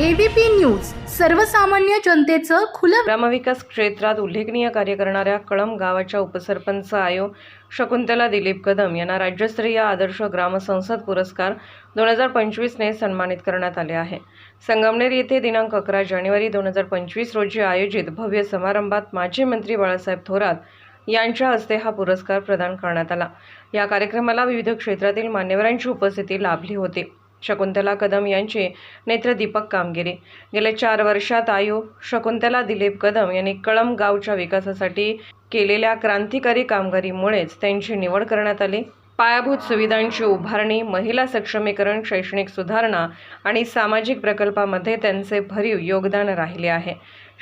ABP news सर्वसामान्य जनतेचं खुलं ग्रामविकास क्षेत्रात उल्लेखनीय कार्य करणाऱ्या कळम गावाच्या उपसरपंच आयो शकुंतला दिलीप कदम यांना राज्यस्तरीय आदर्श ग्रामसंसद पुरस्कार दोन हजार पंचवीसने सन्मानित करण्यात आले आहे. संगमनेर येथे दिनांक अकरा जानेवारी दोन हजार पंचवीस रोजी आयोजित भव्य समारंभात माजी मंत्री बाळासाहेब थोरात यांच्या हस्ते हा पुरस्कार प्रदान करण्यात आला. या कार्यक्रमाला विविध क्षेत्रातील मान्यवरांची उपस्थिती लाभली होती. शकुंतला कदम यांची नेत्रदीपक कामगिरी. गेल्या चार वर्षात आयु शकुंतला दिलीप कदम यांनी कळम गावच्या विकासासाठी केलेल्या क्रांतिकारी कामगिरीमुळेच त्यांची निवड करण्यात आली. पायाभूत सुविधांची उभारणी महिला सक्षमीकरण शैक्षणिक सुधारणा आणि सामाजिक प्रकल्पामध्ये त्यांचे भरीव योगदान राहिले आहे.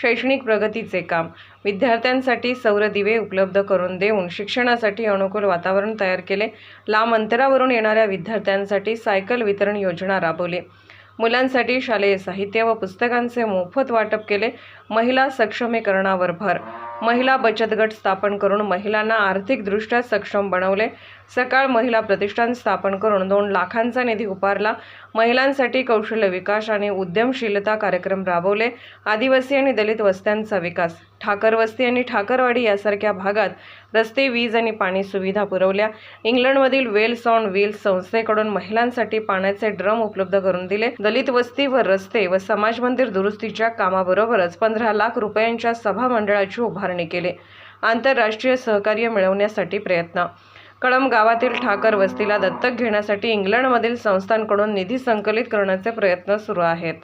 शैक्षणिक प्रगतीचे काम. विद्यार्थ्यांसाठी सौर दिवे उपलब्ध करून देऊन शिक्षणासाठी अनुकूल वातावरण तयार केले. लांब अंतरावरून येणाऱ्या विद्यार्थ्यांसाठी सायकल वितरण योजना राबवली. मुलांसाठी शालेय साहित्य व पुस्तकांचे मोफत वाटप केले. महिला सक्षमीकरणावर भर. महिला बचत गट स्थापन करून महिलांना आर्थिकदृष्ट्या सक्षम बनवले. सकाळ महिला प्रतिष्ठान स्थापन करून दोन लाखांचा निधी उभारला. महिलांसाठी कौशल्य विकास आणि उद्यमशीलता कार्यक्रम राबवले. आदिवासी आणि दलित वस्त्यांचा विकास. ठाकर वस्ती आणि ठाकरवाडी यासारख्या भागात रस्ते वीज आणि पाणी सुविधा पुरवल्या. इंग्लंडमधील वेल्स ऑन व्हील्स संस्थेकडून महिलांसाठी पाण्याचे ड्रम उपलब्ध करून दिले. दलित वस्ती व रस्ते व समाज मंदिर दुरुस्तीच्या कामाबरोबरच पंधरा लाख रुपयांच्या सभा मंडळाची उभारणी केली. आंतरराष्ट्रीय सहकार्य मिळवण्यासाठी प्रयत्न. कळम गावातील ठाकर वस्तीला दत्तक घेण्यासाठी इंग्लंडमधील संस्थांकडून निधी संकलित करण्याचे प्रयत्न सुरू आहेत.